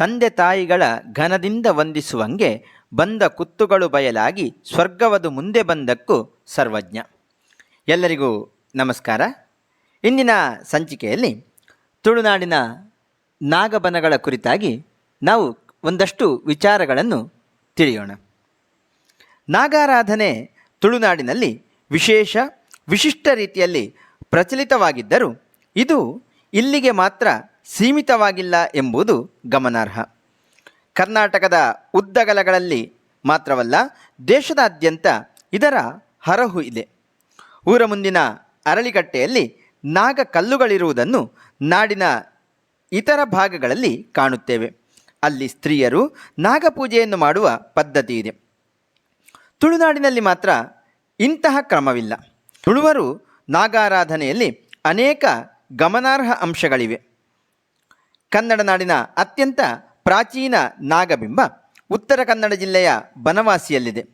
ತಂದೆ ತಾಯಿಗಳ ಘನದಿಂದ ವಂದಿಸುವಂಗೆ ಬಂದ ಕುತ್ತುಗಳು ಬಯಲಾಗಿ ಸ್ವರ್ಗವದು ಮುಂದೆ ಬಂದಕ್ಕೂ ಸರ್ವಜ್ಞ. ಎಲ್ಲರಿಗೂ ನಮಸ್ಕಾರ. ಇಂದಿನ ಸಂಚಿಕೆಯಲ್ಲಿ ತುಳುನಾಡಿನ ನಾಗಬನಗಳ ಕುರಿತಾಗಿ ನಾವು ಒಂದಷ್ಟು ವಿಚಾರಗಳನ್ನು ತಿಳಿಯೋಣ. ನಾಗಾರಾಧನೆ ತುಳುನಾಡಿನಲ್ಲಿ ವಿಶೇಷ, ವಿಶಿಷ್ಟ ರೀತಿಯಲ್ಲಿ ಪ್ರಚಲಿತವಾಗಿದ್ದರೂ ಇದು ಇಲ್ಲಿಗೆ ಮಾತ್ರ ಸೀಮಿತವಾಗಿಲ್ಲ ಎಂಬುದು ಗಮನಾರ್ಹ. ಕರ್ನಾಟಕದ ಉದ್ದಗಲಗಳಲ್ಲಿ ಮಾತ್ರವಲ್ಲ ದೇಶದಾದ್ಯಂತ ಇದರ ಹರಹು ಇದೆ. ಊರ ಮುಂದಿನ ಅರಳಿಕಟ್ಟೆಯಲ್ಲಿ ನಾಗ ಕಲ್ಲುಗಳಿರುವುದನ್ನು ನಾಡಿನ ಇತರ ಭಾಗಗಳಲ್ಲಿ ಕಾಣುತ್ತೇವೆ. ಅಲ್ಲಿ ಸ್ತ್ರೀಯರು ನಾಗಪೂಜೆಯನ್ನು ಮಾಡುವ ಪದ್ಧತಿ ಇದೆ. ತುಳುನಾಡಿನಲ್ಲಿ ಮಾತ್ರ ಇಂತಹ ಕ್ರಮವಿಲ್ಲ. ತುಳುವರು ನಾಗಾರಾಧನೆಯಲ್ಲಿ ಅನೇಕ ಗಮನಾರ್ಹ ಅಂಶಗಳಿವೆ. ಕನ್ನಡ ನಾಡಿನ ಅತ್ಯಂತ ಪ್ರಾಚೀನ ನಾಗಬಿಂಬ ಉತ್ತರ ಕನ್ನಡ ಜಿಲ್ಲೆಯ ಬನವಾಸಿಯಲ್ಲಿದೆ.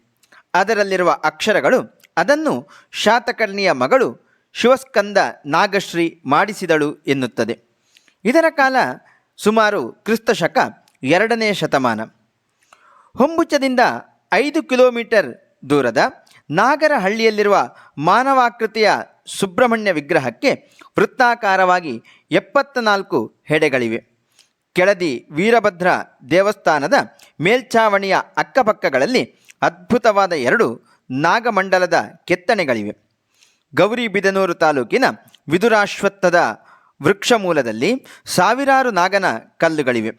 ಅದರಲ್ಲಿರುವ ಅಕ್ಷರಗಳು, ಅದನ್ನು ಶಾತಕರ್ಣಿಯ ಮಗಳು ಶಿವಸ್ಕಂದ ನಾಗಶ್ರೀ ಮಾಡಿಸಿದಳು ಎನ್ನುತ್ತದೆ. ಇದರ ಕಾಲ ಸುಮಾರು ಕ್ರಿಸ್ತಶಕ ಎರಡನೇ ಶತಮಾನ. ಹೊಂಬುಚ್ಚದಿಂದ ಐದು ಕಿಲೋಮೀಟರ್ ದೂರದ ನಾಗರಹಳ್ಳಿಯಲ್ಲಿರುವ ಮಾನವಾಕೃತಿಯ ಸುಬ್ರಹ್ಮಣ್ಯ ವಿಗ್ರಹಕ್ಕೆ ವೃತ್ತಾಕಾರವಾಗಿ ಎಪ್ಪತ್ತ ನಾಲ್ಕು ಹೆಡೆಗಳಿವೆ. ಕೆಳದಿ ವೀರಭದ್ರ ದೇವಸ್ಥಾನದ ಮೇಲ್ಛಾವಣಿಯ ಅಕ್ಕಪಕ್ಕಗಳಲ್ಲಿ ಅದ್ಭುತವಾದ ಎರಡು ನಾಗಮಂಡಲದ ಕೆತ್ತನೆಗಳಿವೆ. ಗೌರಿಬಿದನೂರು ತಾಲೂಕಿನ ವಿದುರಾಶ್ವತ್ಥದ ವೃಕ್ಷಮೂಲದಲ್ಲಿ ಸಾವಿರಾರು ನಾಗನ ಕಲ್ಲುಗಳಿವೆ.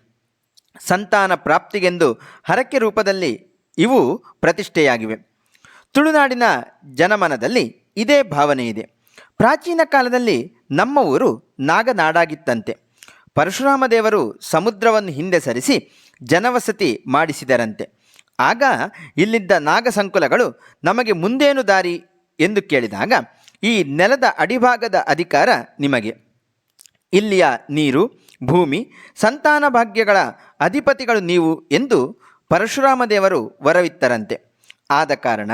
ಸಂತಾನ ಪ್ರಾಪ್ತಿಗೆಂದು ಹರಕೆ ರೂಪದಲ್ಲಿ ಇವು ಪ್ರತಿಷ್ಠೆಯಾಗಿವೆ. ತುಳುನಾಡಿನ ಜನಮನದಲ್ಲಿ ಇದೇ ಭಾವನೆ ಇದೆ. ಪ್ರಾಚೀನ ಕಾಲದಲ್ಲಿ ನಮ್ಮ ಊರು ನಾಗನಾಡಾಗಿತ್ತಂತೆ. ಪರಶುರಾಮ ದೇವರು ಸಮುದ್ರವನ್ನು ಹಿಂದೆ ಸರಿಸಿ ಜನವಸತಿ ಮಾಡಿಸಿದರಂತೆ. ಆಗ ಇಲ್ಲಿದ್ದ ನಾಗ ಸಂಕುಲಗಳು ನಮಗೆ ಮುಂದೇನು ದಾರಿ ಎಂದು ಕೇಳಿದಾಗ, ಈ ನೆಲದ ಅಡಿಭಾಗದ ಅಧಿಕಾರ ನಿಮಗೆ. ಇಲ್ಲಿಯ ನೀರು, ಭೂಮಿ, ಸಂತಾನ ಭಾಗ್ಯಗಳ ಅಧಿಪತಿಗಳು ನೀವು ಎಂದು ಪರಶುರಾಮ ದೇವರು ವರವಿತ್ತರಂತೆ. ಆದ ಕಾರಣ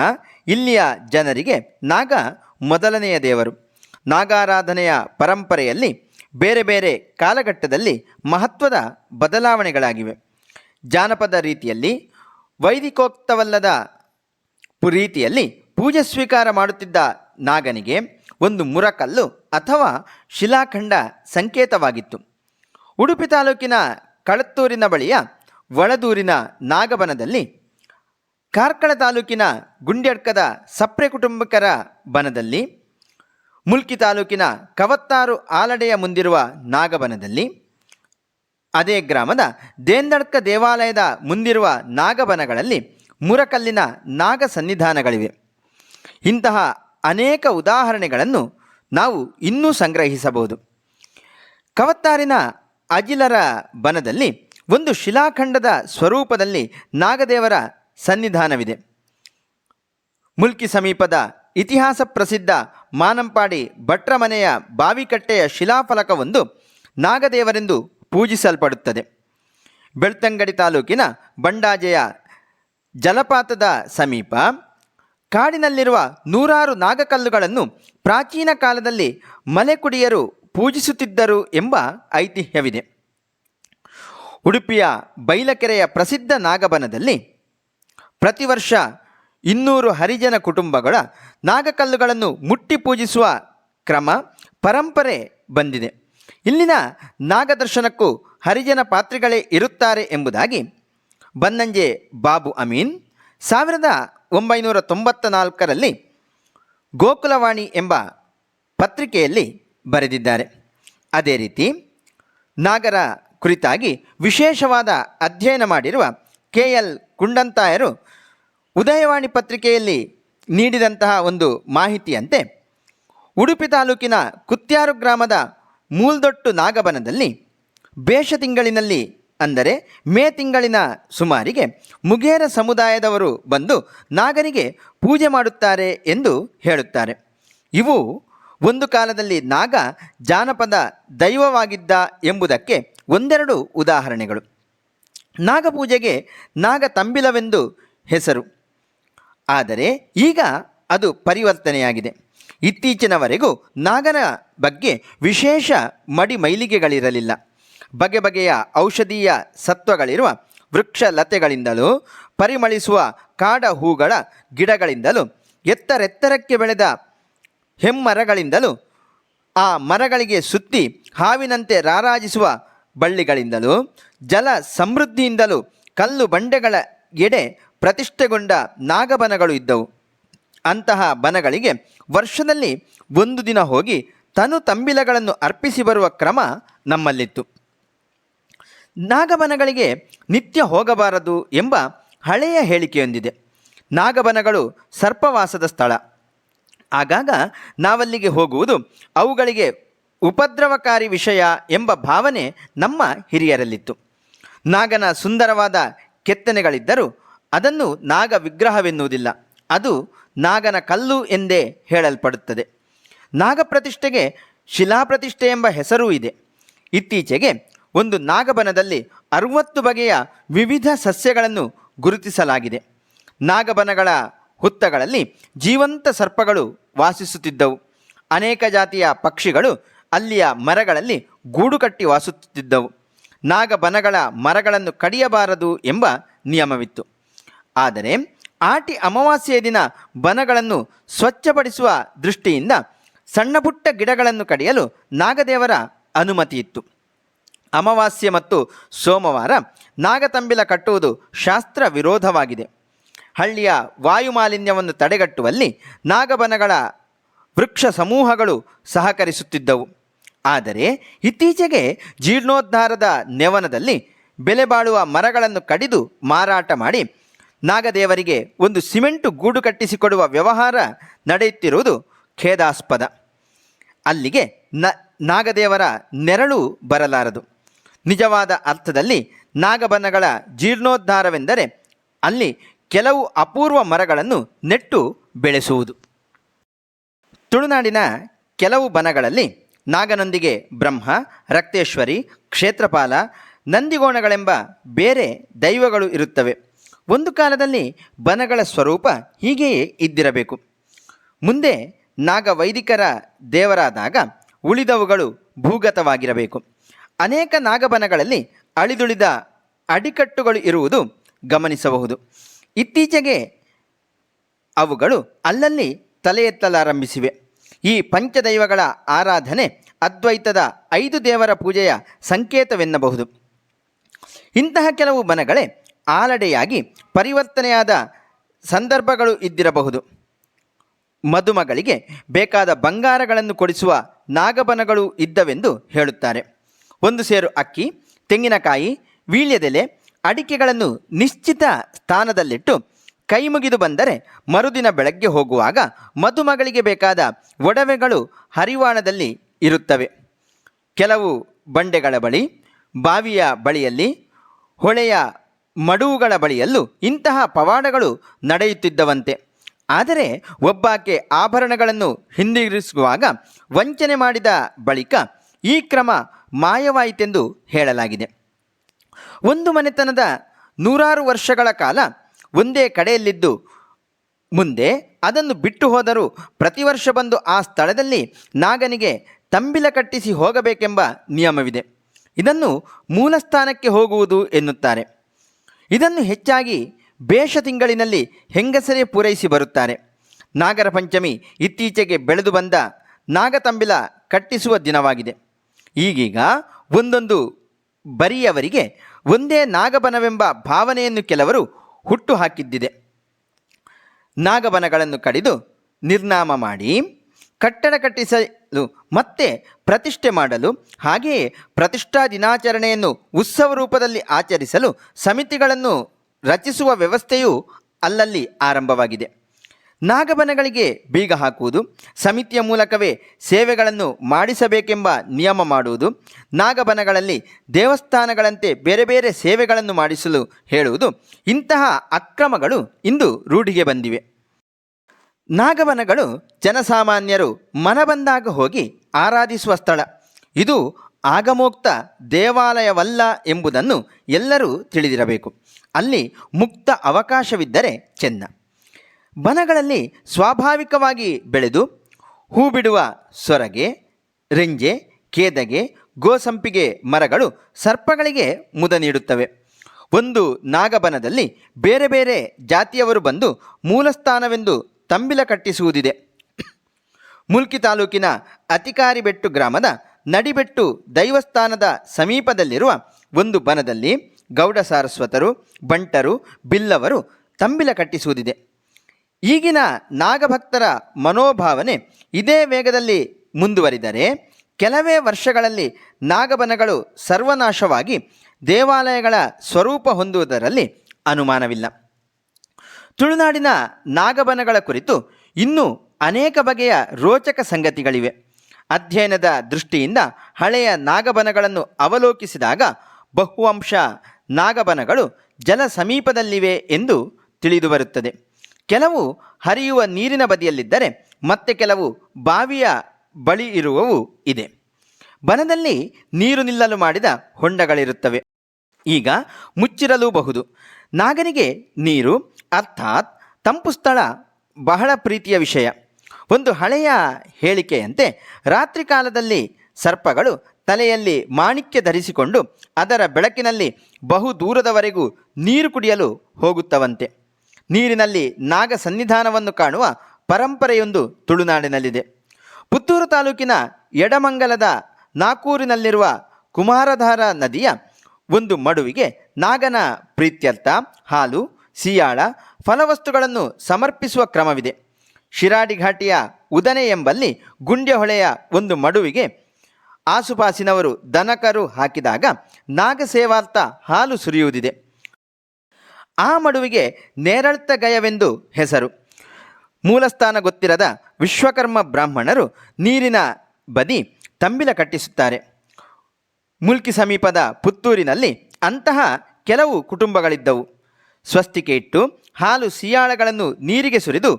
ಇಲ್ಲಿಯ ಜನರಿಗೆ ನಾಗ ಮೊದಲನೆಯ ದೇವರು. ನಾಗಾರಾಧನೆಯ ಪರಂಪರೆಯಲ್ಲಿ ಬೇರೆ ಬೇರೆ ಕಾಲಘಟ್ಟದಲ್ಲಿ ಮಹತ್ವದ ಬದಲಾವಣೆಗಳಾಗಿವೆ. ಜಾನಪದ ರೀತಿಯಲ್ಲಿ, ವೈದಿಕೋಕ್ತವಲ್ಲದ ರೀತಿಯಲ್ಲಿ ಪೂಜೆ ಸ್ವೀಕಾರ ಮಾಡುತ್ತಿದ್ದ ನಾಗನಿಗೆ ಒಂದು ಮುರಕಲ್ಲು ಅಥವಾ ಶಿಲಾಖಂಡ ಸಂಕೇತವಾಗಿತ್ತು. ಉಡುಪಿ ತಾಲೂಕಿನ ಕಳತ್ತೂರಿನ ಬಳಿಯ ಒಳದೂರಿನ ನಾಗಬನದಲ್ಲಿ, ಕಾರ್ಕಳ ತಾಲೂಕಿನ ಗುಂಡ್ಯಡ್ಕದ ಸಪ್ರೆ ಕುಟುಂಬಕರ ಬನದಲ್ಲಿ ಮುಲ್ಕಿ ತಾಲೂಕಿನ ಕವತ್ತಾರು ಆಲಡೆಯ ಮುಂದಿರುವ ನಾಗಬನದಲ್ಲಿ, ಅದೇ ಗ್ರಾಮದ ದೇಂದಡ್ಕ ದೇವಾಲಯದ ಮುಂದಿರುವ ನಾಗಬನಗಳಲ್ಲಿ ಮುರಕಲ್ಲಿನ ನಾಗ ಸನ್ನಿಧಾನಗಳಿವೆ ಇಂತಹ ಅನೇಕ ಉದಾಹರಣೆಗಳನ್ನು ನಾವು ಇನ್ನೂ ಸಂಗ್ರಹಿಸಬಹುದು. ಕವತ್ತಾರಿನ ಅಜಿಲರ ಬನದಲ್ಲಿ ಒಂದು ಶಿಲಾಖಂಡದ ಸ್ವರೂಪದಲ್ಲಿ ನಾಗದೇವರ ಸನ್ನಿಧಾನವಿದೆ. ಮುಲ್ಕಿ ಸಮೀಪದ ಇತಿಹಾಸ ಪ್ರಸಿದ್ಧ ಮಾನಂಪಾಡಿ ಭಟ್ರ ಮನೆಯ ಬಾವಿಕಟ್ಟೆಯ ಶಿಲಾಫಲಕವೊಂದು ನಾಗದೇವರೆಂದು ಪೂಜಿಸಲ್ಪಡುತ್ತದೆ. ಬೆಳ್ತಂಗಡಿ ತಾಲೂಕಿನ ಬಂಡಾಜೆಯ ಜಲಪಾತದ ಸಮೀಪ ಕಾಡಿನಲ್ಲಿರುವ ನೂರಾರು ನಾಗಕಲ್ಲುಗಳನ್ನು ಪ್ರಾಚೀನ ಕಾಲದಲ್ಲಿ ಮಲೆಕುಡಿಯರು ಪೂಜಿಸುತ್ತಿದ್ದರು ಎಂಬ ಐತಿಹ್ಯವಿದೆ. ಉಡುಪಿಯ ಬೈಲಕೆರೆಯ ಪ್ರಸಿದ್ಧ ನಾಗಬನದಲ್ಲಿ ಪ್ರತಿ ವರ್ಷ ಇನ್ನೂರು ಹರಿಜನ ಕುಟುಂಬಗಳ ನಾಗಕಲ್ಲುಗಳನ್ನು ಮುಟ್ಟಿ ಪೂಜಿಸುವ ಕ್ರಮ, ಪರಂಪರೆ ಬಂದಿದೆ. ಇಲ್ಲಿನ ನಾಗದರ್ಶನಕ್ಕೂ ಹರಿಜನ ಪಾತ್ರಿಗಳೇ ಇರುತ್ತಾರೆ ಎಂಬುದಾಗಿ ಬನ್ನಂಜೆ ಬಾಬು ಅಮೀನ್ ಸಾವಿರದ ಒಂಬೈನೂರ ತೊಂಬತ್ತ ನಾಲ್ಕರಲ್ಲಿ ಗೋಕುಲವಾಣಿ ಎಂಬ ಪತ್ರಿಕೆಯಲ್ಲಿ ಬರೆದಿದ್ದಾರೆ. ಅದೇ ರೀತಿ ನಾಗರ ಕುರಿತಾಗಿ ವಿಶೇಷವಾದ ಅಧ್ಯಯನ ಮಾಡಿರುವ ಕೆ ಎಲ್ ಕುಂಡಂತಾಯರು ಉದಯವಾಣಿ ಪತ್ರಿಕೆಯಲ್ಲಿ ನೀಡಿದಂತಹ ಒಂದು ಮಾಹಿತಿಯಂತೆ, ಉಡುಪಿ ತಾಲೂಕಿನ ಕುತ್ಯಾರು ಗ್ರಾಮದ ಮೂಲ್ದೊಟ್ಟು ನಾಗಬನದಲ್ಲಿ ಬೇಷ ತಿಂಗಳಿನಲ್ಲಿ, ಅಂದರೆ ಮೇ ತಿಂಗಳಿನ ಸುಮಾರಿಗೆ ಮುಗೇರ ಸಮುದಾಯದವರು ಬಂದು ನಾಗರಿಗೆ ಪೂಜೆ ಮಾಡುತ್ತಾರೆ ಎಂದು ಹೇಳುತ್ತಾರೆ. ಇವು ಒಂದು ಕಾಲದಲ್ಲಿ ನಾಗ ಜಾನಪದ ದೈವವಾಗಿದ್ದ ಎಂಬುದಕ್ಕೆ ಒಂದೆರಡು ಉದಾಹರಣೆಗಳು. ನಾಗಪೂಜೆಗೆ ನಾಗ ತಂಬಿಲವೆಂದು ಹೆಸರು. ಆದರೆ ಈಗ ಅದು ಪರಿವರ್ತನೆಯಾಗಿದೆ. ಇತ್ತೀಚಿನವರೆಗೂ ನಾಗರ ಬಗ್ಗೆ ವಿಶೇಷ ಮಡಿ ಮೈಲಿಗೆಗಳಿರಲಿಲ್ಲ ಬಗೆ ಬಗೆಯ ಔಷಧೀಯ ಸತ್ವಗಳಿರುವ ವೃಕ್ಷ ಲತೆಗಳಿಂದಲೂ ಪರಿಮಳಿಸುವ ಕಾಡ ಹೂಗಳ ಗಿಡಗಳಿಂದಲೂ, ಎತ್ತರೆತ್ತರಕ್ಕೆ ಬೆಳೆದ ಹೆಮ್ಮರಗಳಿಂದಲೂ, ಆ ಮರಗಳಿಗೆ ಸುತ್ತಿ ಹಾವಿನಂತೆ ರಾರಾಜಿಸುವ ಬಳ್ಳಿಗಳಿಂದಲೂ, ಜಲ ಸಮೃದ್ಧಿಯಿಂದಲೂ ಕಲ್ಲು ಬಂಡೆಗಳ ಎಡೆ ಪ್ರತಿಷ್ಠೆಗೊಂಡ ನಾಗಬನಗಳು ಇದ್ದವು. ಅಂತಹ ಬನಗಳಿಗೆ ವರ್ಷದಲ್ಲಿ ಒಂದು ದಿನ ಹೋಗಿ ತನು ತಂಬಿಲಗಳನ್ನು ಅರ್ಪಿಸಿ ಬರುವ ಕ್ರಮ ನಮ್ಮಲ್ಲಿತ್ತು. ನಾಗಬನಗಳಿಗೆ ನಿತ್ಯ ಹೋಗಬಾರದು ಎಂಬ ಹಳೆಯ ಹೇಳಿಕೆಯೊಂದಿದೆ. ನಾಗಬನಗಳು ಸರ್ಪವಾಸದ ಸ್ಥಳ. ಆಗಾಗ ನಾವಲ್ಲಿಗೆ ಹೋಗುವುದು ಅವುಗಳಿಗೆ ಉಪದ್ರವಕಾರಿ ವಿಷಯ ಎಂಬ ಭಾವನೆ ನಮ್ಮ ಹಿರಿಯರಲ್ಲಿತ್ತು. ನಾಗನ ಸುಂದರವಾದ ಕೆತ್ತನೆಗಳಿದ್ದರೂ ಅದನ್ನು ನಾಗ ವಿಗ್ರಹವೆನ್ನುವುದಿಲ್ಲ ಅದು ನಾಗನ ಕಲ್ಲು ಎಂದೇ ಹೇಳಲ್ಪಡುತ್ತದೆ. ನಾಗಪ್ರತಿಷ್ಠೆಗೆ ಶಿಲಾಪ್ರತಿಷ್ಠೆ ಎಂಬ ಹೆಸರೂ ಇದೆ. ಇತ್ತೀಚೆಗೆ ಒಂದು ನಾಗಬನದಲ್ಲಿ ಅರುವತ್ತು ಬಗೆಯ ವಿವಿಧ ಸಸ್ಯಗಳನ್ನು ಗುರುತಿಸಲಾಗಿದೆ. ನಾಗಬನಗಳ ಹುತ್ತಗಳಲ್ಲಿ ಜೀವಂತ ಸರ್ಪಗಳು ವಾಸಿಸುತ್ತಿದ್ದವು. ಅನೇಕ ಜಾತಿಯ ಪಕ್ಷಿಗಳು ಅಲ್ಲಿಯ ಮರಗಳಲ್ಲಿ ಗೂಡು ಕಟ್ಟಿ ವಾಸುತ್ತಿದ್ದವು. ನಾಗಬನಗಳ ಮರಗಳನ್ನು ಕಡಿಯಬಾರದು ಎಂಬ ನಿಯಮವಿತ್ತು. ಆದರೆ ಆಟಿ ಅಮಾವಾಸ್ಯೆಯ ದಿನ ಬನಗಳನ್ನು ಸ್ವಚ್ಛಪಡಿಸುವ ದೃಷ್ಟಿಯಿಂದ ಸಣ್ಣ ಪುಟ್ಟ ಗಿಡಗಳನ್ನು ಕಡಿಯಲು ನಾಗದೇವರ ಅನುಮತಿ ಇತ್ತು. ಅಮಾವಾಸ್ಯೆ ಮತ್ತು ಸೋಮವಾರ ನಾಗತಂಬಿಲ ಕಟ್ಟುವುದು ಶಾಸ್ತ್ರ ವಿರೋಧವಾಗಿದೆ. ಹಳ್ಳಿಯ ವಾಯುಮಾಲಿನ್ಯವನ್ನು ತಡೆಗಟ್ಟುವಲ್ಲಿ ನಾಗಬನಗಳ ವೃಕ್ಷ ಸಮೂಹಗಳು ಸಹಕರಿಸುತ್ತಿದ್ದವು. ಆದರೆ ಇತ್ತೀಚೆಗೆ ಜೀರ್ಣೋದ್ಧಾರದ ನೆವನದಲ್ಲಿ ಬೆಲೆ ಬಾಳುವ ಮರಗಳನ್ನು ಕಡಿದು ಮಾರಾಟ ಮಾಡಿ ನಾಗದೇವರಿಗೆ ಒಂದು ಸಿಮೆಂಟು ಗೂಡು ಕಟ್ಟಿಸಿಕೊಡುವ ವ್ಯವಹಾರ ನಡೆಯುತ್ತಿರುವುದು ಖೇದಾಸ್ಪದ. ಅಲ್ಲಿಗೆ ನ, ನಾಗದೇವರ ನೆರಳು ಬರಲಾರದು. ನಿಜವಾದ ಅರ್ಥದಲ್ಲಿ ನಾಗಬನಗಳ ಜೀರ್ಣೋದ್ಧಾರವೆಂದರೆ ಅಲ್ಲಿ ಕೆಲವು ಅಪೂರ್ವ ಮರಗಳನ್ನು ನೆಟ್ಟು ಬೆಳೆಸುವುದು. ತುಳುನಾಡಿನ ಕೆಲವು ಬನಗಳಲ್ಲಿ ನಾಗನೊಂದಿಗೆ ಬ್ರಹ್ಮ, ರಕ್ತೇಶ್ವರಿ, ಕ್ಷೇತ್ರಪಾಲ, ನಂದಿಗೋಣಗಳೆಂಬ ಬೇರೆ ದೈವಗಳು ಇರುತ್ತವೆ. ಒಂದು ಕಾಲದಲ್ಲಿ ಬನಗಳ ಸ್ವರೂಪ ಹೀಗೆಯೇ ಇದ್ದಿರಬೇಕು. ಮುಂದೆ ನಾಗ ವೈದಿಕರ ದೇವರಾದಾಗ ಉಳಿದವುಗಳು ಭೂಗತವಾಗಿರಬೇಕು. ಅನೇಕ ನಾಗಬನಗಳಲ್ಲಿ ಅಳಿದುಳಿದ ಅಡಿಕಟ್ಟುಗಳು ಇರುವುದು ಗಮನಿಸಬಹುದು. ಇತ್ತೀಚೆಗೆ ಅವುಗಳು ಅಲ್ಲಲ್ಲಿ ತಲೆ ಎತ್ತಲಾರಂಭಿಸಿವೆ ಈ ಪಂಚದೈವಗಳ ಆರಾಧನೆ ಅದ್ವೈತದ ಐದು ದೇವರ ಪೂಜೆಯ ಸಂಕೇತವೆನ್ನಬಹುದು. ಇಂತಹ ಕೆಲವು ಬನಗಳೇ ಆಲಡೆಯಾಗಿ ಪರಿವರ್ತನೆಯಾದ ಸಂದರ್ಭಗಳು ಇದ್ದಿರಬಹುದು. ಮದುಮಗಳಿಗೆ ಬೇಕಾದ ಬಂಗಾರಗಳನ್ನು ಕೊಡಿಸುವ ನಾಗಬನಗಳು ಇದ್ದವೆಂದು ಹೇಳುತ್ತಾರೆ. ಒಂದು ಸೇರು ಅಕ್ಕಿ, ತೆಂಗಿನಕಾಯಿ, ವೀಳ್ಯದೆಲೆ, ಅಡಿಕೆಗಳನ್ನು ನಿಶ್ಚಿತ ಸ್ಥಾನದಲ್ಲಿಟ್ಟು ಕೈ ಮುಗಿದು ಬಂದರೆ ಮರುದಿನ ಬೆಳಗ್ಗೆ ಹೋಗುವಾಗ ಮದುಮಗಳಿಗೆ ಬೇಕಾದ ಒಡವೆಗಳು ಹರಿವಾಣದಲ್ಲಿ ಇರುತ್ತವೆ. ಕೆಲವು ಬಂಡೆಗಳ ಬಳಿ, ಬಾವಿಯ ಬಳಿಯಲ್ಲಿ, ಹೊಳೆಯ ಮಡುವುಗಳ ಬಳಿಯಲ್ಲೂ ಇಂತಹ ಪವಾಡಗಳು ನಡೆಯುತ್ತಿದ್ದವಂತೆ. ಆದರೆ ಒಬ್ಬಾಕೆ ಆಭರಣಗಳನ್ನು ಹಿಂದಿರುಗಿಸುವಾಗ ವಂಚನೆ ಮಾಡಿದ ಬಳಿಕ ಈ ಕ್ರಮ ಮಾಯವಾಯಿತೆಂದು ಹೇಳಲಾಗಿದೆ. ಒಂದು ಮನೆತನದ ನೂರಾರು ವರ್ಷಗಳ ಕಾಲ ಒಂದೇ ಕಡೆಯಲ್ಲಿದ್ದು, ಮುಂದೆ ಅದನ್ನು ಬಿಟ್ಟು ಹೋದರೂ ಪ್ರತಿ ವರ್ಷ ಬಂದು ಆ ಸ್ಥಳದಲ್ಲಿ ನಾಗನಿಗೆ ತಂಬಿಲ ಕಟ್ಟಿಸಿ ಹೋಗಬೇಕೆಂಬ ನಿಯಮವಿದೆ. ಇದನ್ನು ಮೂಲಸ್ಥಾನಕ್ಕೆ ಹೋಗುವುದು ಎನ್ನುತ್ತಾರೆ. ಇದನ್ನು ಹೆಚ್ಚಾಗಿ ಬೇಷ ತಿಂಗಳಿನಲ್ಲಿ ಹೆಂಗಸರೇ ಪೂರೈಸಿ ಬರುತ್ತಾರೆ. ನಾಗರ ಪಂಚಮಿ ಇತ್ತೀಚೆಗೆ ಬೆಳೆದು ಬಂದ ನಾಗತಂಬಿಲ ಕಟ್ಟಿಸುವ ದಿನವಾಗಿದೆ. ಈಗೀಗ ಒಂದೊಂದು ಬರಿಯವರಿಗೆ ಒಂದೇ ನಾಗಬನವೆಂಬ ಭಾವನೆಯನ್ನು ಕೆಲವರು ಹುಟ್ಟು ಹಾಕಿದ್ದಿದೆ ನಾಗಬನಗಳನ್ನು ಕಡಿದು ನಿರ್ನಾಮ ಮಾಡಿ ಕಟ್ಟಡ ಕಟ್ಟಿಸಲು ಮತ್ತೆ ಪ್ರತಿಷ್ಠೆ ಮಾಡಲು, ಹಾಗೆಯೇ ಪ್ರತಿಷ್ಠಾ ದಿನಾಚರಣೆಯನ್ನು ಉತ್ಸವ ರೂಪದಲ್ಲಿ ಆಚರಿಸಲು ಸಮಿತಿಗಳನ್ನು ರಚಿಸುವ ವ್ಯವಸ್ಥೆಯು ಅಲ್ಲಲ್ಲಿ ಆರಂಭವಾಗಿದೆ. ನಾಗಬನಗಳಿಗೆ ಬೀಗ ಹಾಕುವುದು, ಸಮಿತಿಯ ಮೂಲಕವೇ ಸೇವೆಗಳನ್ನು ಮಾಡಿಸಬೇಕೆಂಬ ನಿಯಮ ಮಾಡುವುದು, ನಾಗಬನಗಳಲ್ಲಿ ದೇವಸ್ಥಾನಗಳಂತೆ ಬೇರೆ ಬೇರೆ ಸೇವೆಗಳನ್ನು ಮಾಡಿಸಲು ಹೇಳುವುದು, ಇಂತಹ ಅಕ್ರಮಗಳು ಇಂದು ರೂಢಿಗೆ ಬಂದಿವೆ. ನಾಗಬನಗಳು ಜನಸಾಮಾನ್ಯರು ಮನ ಬಂದಾಗ ಹೋಗಿ ಆರಾಧಿಸುವ ಸ್ಥಳ. ಇದು ಆಗಮೋಕ್ತ ದೇವಾಲಯವಲ್ಲ ಎಂಬುದನ್ನು ಎಲ್ಲರೂ ತಿಳಿದಿರಬೇಕು. ಅಲ್ಲಿ ಮುಕ್ತ ಅವಕಾಶವಿದ್ದರೆ ಚೆನ್ನ. ಬನಗಳಲ್ಲಿ ಸ್ವಾಭಾವಿಕವಾಗಿ ಬೆಳೆದು ಹೂ ಬಿಡುವ ಸೊರಗೆ, ರೆಂಜೆ, ಕೇದಗೆ, ಗೋಸಂಪಿಗೆ ಮರಗಳು ಸರ್ಪಗಳಿಗೆ ಮುದ ನೀಡುತ್ತವೆ. ಒಂದು ನಾಗಬನದಲ್ಲಿ ಬೇರೆ ಬೇರೆ ಜಾತಿಯವರು ಬಂದು ಮೂಲಸ್ಥಾನವೆಂದು ತಂಬಿಲ ಕಟ್ಟಿಸುವುದಿದೆ. ಮುಲ್ಕಿ ತಾಲೂಕಿನ ಅತಿಕಾರಿಬೆಟ್ಟು ಗ್ರಾಮದ ನಡಿಬೆಟ್ಟು ದೈವಸ್ಥಾನದ ಸಮೀಪದಲ್ಲಿರುವ ಒಂದು ಬನದಲ್ಲಿ ಗೌಡ ಸಾರಸ್ವತರು, ಬಂಟರು, ಬಿಲ್ಲವರು ತಂಬಿಲ ಕಟ್ಟಿಸುವುದಿದೆ. ಈಗಿನ ನಾಗಭಕ್ತರ ಮನೋಭಾವನೆ ಇದೇ ವೇಗದಲ್ಲಿ ಮುಂದುವರಿದರೆ ಕೆಲವೇ ವರ್ಷಗಳಲ್ಲಿ ನಾಗಬನಗಳು ಸರ್ವನಾಶವಾಗಿ ದೇವಾಲಯಗಳ ಸ್ವರೂಪ ಹೊಂದುವುದರಲ್ಲಿ ಅನುಮಾನವಿಲ್ಲ. ತುಳುನಾಡಿನ ನಾಗಬನಗಳ ಕುರಿತು ಇನ್ನೂ ಅನೇಕ ಬಗೆಯ ರೋಚಕ ಸಂಗತಿಗಳಿವೆ. ಅಧ್ಯಯನದ ದೃಷ್ಟಿಯಿಂದ ಹಳೆಯ ನಾಗಬನಗಳನ್ನು ಅವಲೋಕಿಸಿದಾಗ ಬಹುವಂಶ ನಾಗಬನಗಳು ಜಲ ಸಮೀಪದಲ್ಲಿವೆ ಎಂದು ತಿಳಿದುಬರುತ್ತದೆ. ಕೆಲವು ಹರಿಯುವ ನೀರಿನ ಬದಿಯಲ್ಲಿದ್ದರೆ ಮತ್ತೆ ಕೆಲವು ಬಾವಿಯ ಬಳಿ ಇರುವವು ಇದೆ. ಬನದಲ್ಲಿ ನೀರು ನಿಲ್ಲಲು ಮಾಡಿದ ಹೊಂಡಗಳಿರುತ್ತವೆ. ಈಗ ಮುಚ್ಚಿರಲೂಬಹುದು. ನಾಗನಿಗೆ ನೀರು ಅರ್ಥಾತ್ ತಂಪು ಸ್ಥಳ ಬಹಳ ಪ್ರೀತಿಯ ವಿಷಯ. ಒಂದು ಹಳೆಯ ಹೇಳಿಕೆಯಂತೆ ರಾತ್ರಿ ಕಾಲದಲ್ಲಿ ಸರ್ಪಗಳು ತಲೆಯಲ್ಲಿ ಮಾಣಿಕ್ಯ ಧರಿಸಿಕೊಂಡು ಅದರ ಬೆಳಕಿನಲ್ಲಿ ಬಹು ದೂರದವರೆಗೂ ನೀರು ಕುಡಿಯಲು ಹೋಗುತ್ತವಂತೆ. ನೀರಿನಲ್ಲಿ ನಾಗ ಸನ್ನಿಧಾನವನ್ನು ಕಾಣುವ ಪರಂಪರೆಯೊಂದು ತುಳುನಾಡಿನಲ್ಲಿದೆ. ಪುತ್ತೂರು ತಾಲೂಕಿನ ಎಡಮಂಗಲದ ನಾಕೂರಿನಲ್ಲಿರುವ ಕುಮಾರಧಾರ ನದಿಯ ಒಂದು ಮಡುವಿಗೆ ನಾಗನ ಪ್ರೀತ್ಯರ್ಥ ಹಾಲು ಸಿಯಾಳ ಫಲವಸ್ತುಗಳನ್ನು ಸಮರ್ಪಿಸುವ ಕ್ರಮವಿದೆ. ಶಿರಾಡಿ ಘಾಟಿಯ ಉದನೆ ಎಂಬಲ್ಲಿ ಗುಂಡ್ಯಹೊಳೆಯ ಒಂದು ಮಡುವಿಗೆ ಆಸುಪಾಸಿನವರು ದನಕರು ಹಾಕಿದಾಗ ನಾಗಸೇವಾರ್ಥ ಹಾಲು ಸುರಿಯುವುದಿದೆ. ಆ ಮಡುವಿಗೆ ನೇರಳ್ತಗಯವೆಂದು ಹೆಸರು. ಮೂಲಸ್ಥಾನ ಗೊತ್ತಿರದ ವಿಶ್ವಕರ್ಮ ಬ್ರಾಹ್ಮಣರು ನೀರಿನ ಬದಿ ತಂಬಿಲ ಕಟ್ಟಿಸುತ್ತಾರೆ. ಮುಲ್ಕಿ ಸಮೀಪದ ಪುತ್ತೂರಿನಲ್ಲಿ ಅಂತಹ ಕೆಲವು ಕುಟುಂಬಗಳಿದ್ದವು. ಸ್ವಸ್ತಿಕೆ ಇಟ್ಟು ಹಾಲು ಸಿಯಾಳಗಳನ್ನು ನೀರಿಗೆ ಸುರಿದು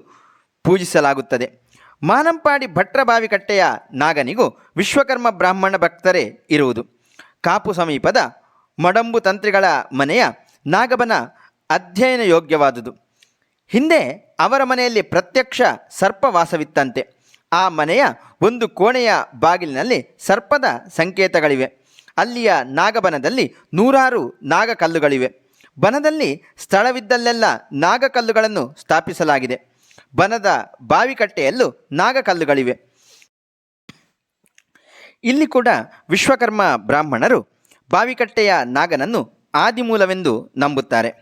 ಪೂಜಿಸಲಾಗುತ್ತದೆ. ಮಾನಂಪಾಡಿ ಭಟ್ರ ಬಾವಿಕಟ್ಟೆಯ ನಾಗನಿಗೂ ವಿಶ್ವಕರ್ಮ ಬ್ರಾಹ್ಮಣ ಭಕ್ತರೇ ಇರುವುದು. ಕಾಪು ಸಮೀಪದ ಮಡಂಬು ತಂತ್ರಿಗಳ ಮನೆಯ ನಾಗಬನ ಅಧ್ಯಯನ ಯೋಗ್ಯವಾದುದು. ಹಿಂದೆ ಅವರ ಮನೆಯಲ್ಲಿ ಪ್ರತ್ಯಕ್ಷ ಸರ್ಪವಾಸವಿತ್ತಂತೆ. ಆ ಮನೆಯ ಒಂದು ಕೋಣೆಯ ಬಾಗಿಲಿನಲ್ಲಿ ಸರ್ಪದ ಸಂಕೇತಗಳಿವೆ. ಅಲ್ಲಿಯ ನಾಗಬನದಲ್ಲಿ ನೂರಾರು ನಾಗಕಲ್ಲುಗಳಿವೆ. ಬನದಲ್ಲಿ ಸ್ಥಳವಿದ್ದಲ್ಲೆಲ್ಲ ನಾಗಕಲ್ಲುಗಳನ್ನು ಸ್ಥಾಪಿಸಲಾಗಿದೆ. ಬನದ ಬಾವಿಕಟ್ಟೆಯಲ್ಲೂ ನಾಗಕಲ್ಲುಗಳಿವೆ. ಇಲ್ಲಿ ಕೂಡ ವಿಶ್ವಕರ್ಮ ಬ್ರಾಹ್ಮಣರು ಬಾವಿಕಟ್ಟೆಯ ನಾಗನನ್ನು ಆದಿಮೂಲವೆಂದು ನಂಬುತ್ತಾರೆ.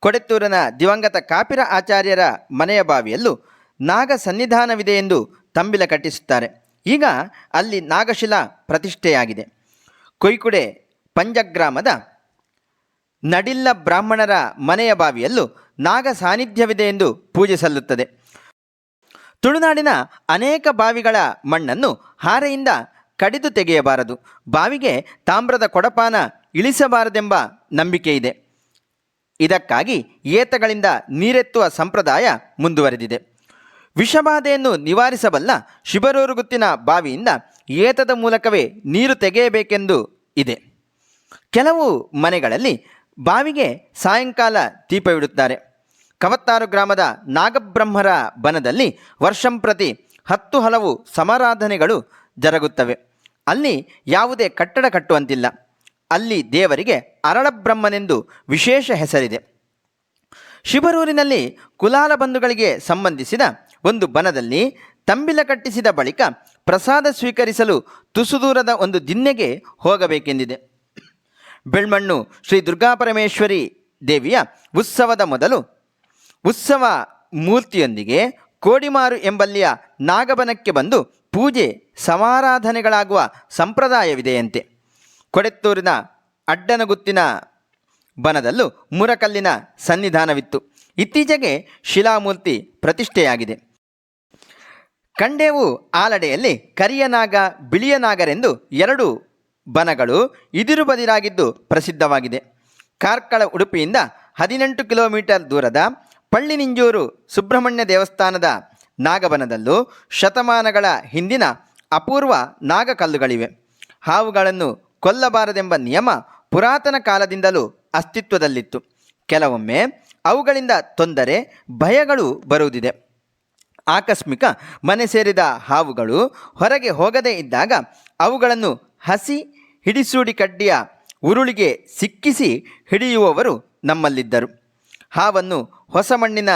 ಕೊಡೆತ್ತೂರಿನ ದಿವಂಗತ ಕಾಪಿರ ಆಚಾರ್ಯರ ಮನೆಯ ಬಾವಿಯಲ್ಲೂ ನಾಗ ಸನ್ನಿಧಾನವಿದೆ ಎಂದು ತಂಬಿಲ ಕಟ್ಟಿಸುತ್ತಾರೆ. ಈಗ ಅಲ್ಲಿ ನಾಗಶಿಲಾ ಪ್ರತಿಷ್ಠೆಯಾಗಿದೆ. ಕೊಯ್ಕುಡೆ ಪಂಜಗ್ರಾಮದ ನಡಿಲ್ಲ ಬ್ರಾಹ್ಮಣರ ಮನೆಯ ಬಾವಿಯಲ್ಲೂ ನಾಗ ಸಾನ್ನಿಧ್ಯವಿದೆ ಎಂದು ಪೂಜೆ ಸಲ್ಲುತ್ತದೆ. ತುಳುನಾಡಿನ ಅನೇಕ ಬಾವಿಗಳ ಮಣ್ಣನ್ನು ಹಾರೆಯಿಂದ ಕಡಿದು ತೆಗೆಯಬಾರದು. ಬಾವಿಗೆ ತಾಮ್ರದ ಕೊಡಪಾನ ಇಳಿಸಬಾರದೆಂಬ ನಂಬಿಕೆ ಇದೆ. ಇದಕ್ಕಾಗಿ ಏತಗಳಿಂದ ನೀರೆತ್ತುವ ಸಂಪ್ರದಾಯ ಮುಂದುವರೆದಿದೆ. ವಿಷಬಾಧೆಯನ್ನು ನಿವಾರಿಸಬಲ್ಲ ಶಿಬರೂರುಗುತ್ತಿನ ಬಾವಿಯಿಂದ ಏತದ ಮೂಲಕವೇ ನೀರು ತೆಗೆಯಬೇಕೆಂದು ಇದೆ. ಕೆಲವು ಮನೆಗಳಲ್ಲಿ ಬಾವಿಗೆ ಸಾಯಂಕಾಲ ದೀಪವಿಡುತ್ತಾರೆ ಕವತ್ತಾರು ಗ್ರಾಮದ ನಾಗಬ್ರಹ್ಮರ ಬನದಲ್ಲಿ ವರ್ಷಂಪ್ರತಿ ಹತ್ತು ಹಲವು ಸಮಾರಾಧನೆಗಳು ಜರುಗುತ್ತವೆ. ಅಲ್ಲಿ ಯಾವುದೇ ಕಟ್ಟಡ ಕಟ್ಟುವಂತಿಲ್ಲ. ಅಲ್ಲಿ ದೇವರಿಗೆ ಅರಳಬ್ರಹ್ಮನೆಂದು ವಿಶೇಷ ಹೆಸರಿದೆ. ಶಿಬರೂರಿನಲ್ಲಿ ಕುಲಾಲ ಬಂಧುಗಳಿಗೆ ಸಂಬಂಧಿಸಿದ ಒಂದು ಬನದಲ್ಲಿ ತಂಬಿಲ ಕಟ್ಟಿಸಿದ ಬಳಿಕ ಪ್ರಸಾದ ಸ್ವೀಕರಿಸಲು ತುಸುದೂರದ ಒಂದು ದಿನ್ನೆಗೆ ಹೋಗಬೇಕೆಂದಿದೆ. ಬೆಳ್ಮಣ್ಣು ಶ್ರೀ ದುರ್ಗಾಪರಮೇಶ್ವರಿ ದೇವಿಯ ಉತ್ಸವದ ಮೊದಲು ಉತ್ಸವ ಮೂರ್ತಿಯೊಂದಿಗೆ ಕೋಡಿಮಾರು ಎಂಬಲ್ಲಿಯ ನಾಗಬನಕ್ಕೆ ಬಂದು ಪೂಜೆ, ಸಮಾರಾಧನೆಗಳಾಗುವ ಸಂಪ್ರದಾಯವಿದೆಯಂತೆ. ಕೊಡೆತ್ತೂರಿನ ಅಡ್ಡನಗುತ್ತಿನ ಬನದಲ್ಲೂ ಮುರಕಲ್ಲಿನ ಸನ್ನಿಧಾನವಿತ್ತು. ಇತ್ತೀಚೆಗೆ ಶಿಲಾಮೂರ್ತಿ ಪ್ರತಿಷ್ಠೆಯಾಗಿದೆ. ಕಂಡೇವು ಆಲಡೆಯಲ್ಲಿ ಕರಿಯನಾಗ ಬಿಳಿಯ ನಾಗರೆಂದು ಎರಡು ಬನಗಳು ಇದಿರು ಬದಿರಾಗಿದ್ದು ಪ್ರಸಿದ್ಧವಾಗಿದೆ. ಕಾರ್ಕಳ ಉಡುಪಿಯಿಂದ ಹದಿನೆಂಟು ಕಿಲೋಮೀಟರ್ ದೂರದ ಪಳ್ಳಿನಿಂಜೂರು ಸುಬ್ರಹ್ಮಣ್ಯ ದೇವಸ್ಥಾನದ ನಾಗಬನದಲ್ಲೂ ಶತಮಾನಗಳ ಹಿಂದಿನ ಅಪೂರ್ವ ನಾಗಕಲ್ಲುಗಳಿವೆ. ಹಾವುಗಳನ್ನು ಕೊಲ್ಲಬಾರದೆಂಬ ನಿಯಮ ಪುರಾತನ ಕಾಲದಿಂದಲೂ ಅಸ್ತಿತ್ವದಲ್ಲಿತ್ತು. ಕೆಲವೊಮ್ಮೆ ಅವುಗಳಿಂದ ತೊಂದರೆ, ಭಯಗಳು ಬರುವುದಿದೆ. ಆಕಸ್ಮಿಕ ಮನೆ ಸೇರಿದ ಹಾವುಗಳು ಹೊರಗೆ ಹೋಗದೇ ಇದ್ದಾಗ ಅವುಗಳನ್ನು ಹಸಿ ಹಿಡಿಸೂಡಿ ಕಡ್ಡಿಯ ಉರುಳಿಗೆ ಸಿಕ್ಕಿಸಿ ಹಿಡಿಯುವವರು ನಮ್ಮಲ್ಲಿದ್ದರು. ಹಾವನ್ನು ಹೊಸ ಮಣ್ಣಿನ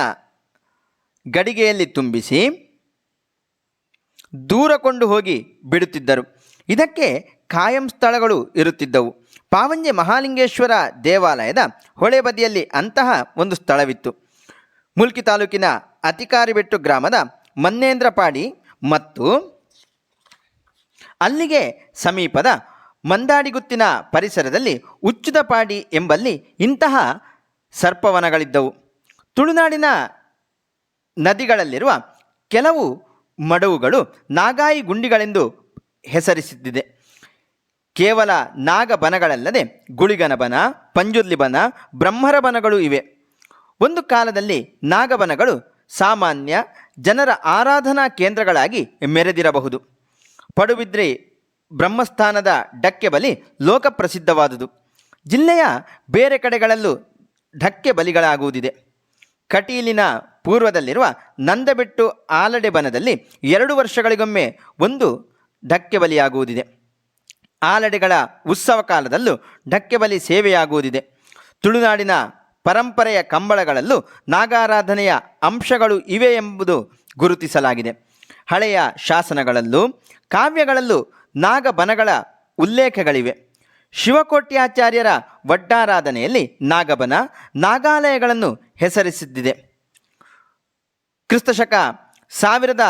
ಗಡಿಗೆಯಲ್ಲಿ ತುಂಬಿಸಿ ದೂರ ಕೊಂಡು ಹೋಗಿ ಬಿಡುತ್ತಿದ್ದರು. ಇದಕ್ಕೆ ಕಾಯಂ ಸ್ಥಳಗಳು ಇರುತ್ತಿದ್ದವು. ಪಾವಂಜೆ ಮಹಾಲಿಂಗೇಶ್ವರ ದೇವಾಲಯದ ಹೊಳೆ ಬದಿಯಲ್ಲಿ ಅಂತಹ ಒಂದು ಸ್ಥಳವಿತ್ತು. ಮುಲ್ಕಿ ತಾಲೂಕಿನ ಅತಿಕಾರಿಬೆಟ್ಟು ಗ್ರಾಮದ ಮನ್ನೇಂದ್ರಪಾಡಿ ಮತ್ತು ಅಲ್ಲಿಗೆ ಸಮೀಪದ ಮಂದಾಡಿಗುತ್ತಿನ ಪರಿಸರದಲ್ಲಿ ಉಚ್ಚುದಪಾಡಿ ಎಂಬಲ್ಲಿ ಇಂತಹ ಸರ್ಪವನಗಳಿದ್ದವು. ತುಳುನಾಡಿನ ನದಿಗಳಲ್ಲಿರುವ ಕೆಲವು ಮಡವುಗಳು ನಾಗಾಯಿ ಗುಂಡಿಗಳೆಂದು ಹೆಸರಿಸಿದ್ದಿದೆ. ಕೇವಲ ನಾಗಬನಗಳಲ್ಲದೆ ಗುಳಿಗನ ಬನ, ಪಂಜುರ್ಲಿ ಬನ, ಬ್ರಹ್ಮರ ಬನಗಳು ಇವೆ. ಒಂದು ಕಾಲದಲ್ಲಿ ನಾಗಬನಗಳು ಸಾಮಾನ್ಯ ಜನರ ಆರಾಧನಾ ಕೇಂದ್ರಗಳಾಗಿ ಮೆರೆದಿರಬಹುದು. ಪಡುಬಿದ್ರಿ ಬ್ರಹ್ಮಸ್ಥಾನದ ಡಕ್ಕೆ ಬಲಿ ಲೋಕಪ್ರಸಿದ್ಧವಾದುದು. ಜಿಲ್ಲೆಯ ಬೇರೆ ಕಡೆಗಳಲ್ಲೂ ಢಕ್ಕೆ ಬಲಿಗಳಾಗುವುದಿದೆ. ಕಟೀಲಿನ ಪೂರ್ವದಲ್ಲಿರುವ ನಂದಬೆಟ್ಟು ಆಲಡೆ ಬನದಲ್ಲಿ ಎರಡು ವರ್ಷಗಳಿಗೊಮ್ಮೆ ಒಂದು ಢಕ್ಕೆ ಬಲಿಯಾಗುವುದಿದೆ. ಆಲಡೆಗಳ ಉತ್ಸವ ಕಾಲದಲ್ಲೂ ಢಕ್ಕೆ ಬಲಿ ಸೇವೆಯಾಗುವುದಿದೆ. ತುಳುನಾಡಿನ ಪರಂಪರೆಯ ಕಂಬಳಗಳಲ್ಲೂ ನಾಗಾರಾಧನೆಯ ಅಂಶಗಳು ಇವೆ ಎಂಬುದು ಗುರುತಿಸಲಾಗಿದೆ. ಹಳೆಯ ಶಾಸನಗಳಲ್ಲೂ, ಕಾವ್ಯಗಳಲ್ಲೂ ನಾಗಬನಗಳ ಉಲ್ಲೇಖಗಳಿವೆ. ಶಿವಕೋಟ್ಯಾಚಾರ್ಯರ ವಡ್ಡಾರಾಧನೆಯಲ್ಲಿ ನಾಗಬನ ನಾಗಾಲಯಗಳನ್ನು ಹೆಸರಿಸಿದ್ದಿದೆ. ಕ್ರಿಸ್ತಶಕ ಸಾವಿರದ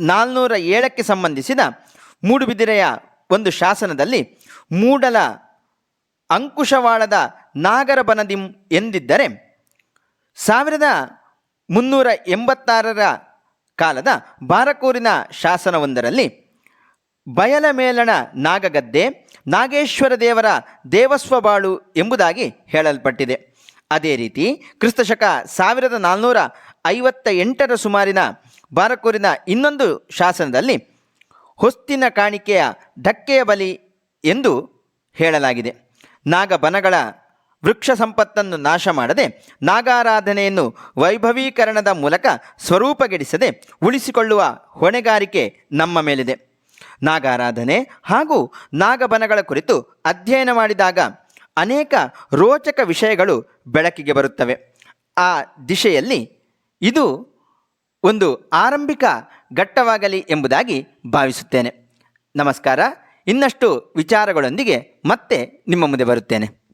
ನಾಲ್ನೂರ ಏಳಕ್ಕೆ ಸಂಬಂಧಿಸಿದ ಮೂಡುಬಿದಿರೆಯ ಒಂದು ಶಾಸನದಲ್ಲಿ ಮೂಡಲ ಅಂಕುಶವಾಳದ ನಾಗರಬನದಿಂ ಎಂದಿದ್ದರೆ, ಸಾವಿರದ ಮುನ್ನೂರ ಎಂಬತ್ತಾರರ ಕಾಲದ ಬಾರಕೂರಿನ ಶಾಸನವೊಂದರಲ್ಲಿ, ಬಯಲ ಮೇಲಣ ನಾಗಗದ್ದೆ ನಾಗೇಶ್ವರ ದೇವರ ದೇವಸ್ವಬಾಳು ಎಂಬುದಾಗಿ ಹೇಳಲ್ಪಟ್ಟಿದೆ. ಅದೇ ರೀತಿ ಕ್ರಿಸ್ತಶಕ ಸಾವಿರದ ನಾಲ್ನೂರ ಐವತ್ತ ಎಂಟರ ಸುಮಾರಿನ ಬಾರಕೂರಿನ ಇನ್ನೊಂದು ಶಾಸನದಲ್ಲಿ ಹೊಸ್ತಿನ ಕಾಣಿಕೆಯ ಧಕ್ಕೆಯ ಬಲಿ ಎಂದು ಹೇಳಲಾಗಿದೆ. ನಾಗಬನಗಳ ವೃಕ್ಷ ಸಂಪತ್ತನ್ನು ನಾಶ ಮಾಡದೆ ನಾಗಾರಾಧನೆಯನ್ನು ವೈಭವೀಕರಣದ ಮೂಲಕ ಸ್ವರೂಪಗೆಡಿಸದೆ ಉಳಿಸಿಕೊಳ್ಳುವ ಹೊಣೆಗಾರಿಕೆ ನಮ್ಮ ಮೇಲಿದೆ. ನಾಗಾರಾಧನೆ ಹಾಗೂ ನಾಗಬನಗಳ ಕುರಿತು ಅಧ್ಯಯನ ಮಾಡಿದಾಗ ಅನೇಕ ರೋಚಕ ವಿಷಯಗಳು ಬೆಳಕಿಗೆ ಬರುತ್ತವೆ. ಆ ದಿಶೆಯಲ್ಲಿ ಇದು ಒಂದು ಆರಂಭಿಕ ಘಟ್ಟವಾಗಲಿ ಎಂಬುದಾಗಿ ಭಾವಿಸುತ್ತೇನೆ. ನಮಸ್ಕಾರ. ಇನ್ನಷ್ಟು ವಿಚಾರಗಳೊಂದಿಗೆ ಮತ್ತೆ ನಿಮ್ಮ ಮುಂದೆ ಬರುತ್ತೇನೆ.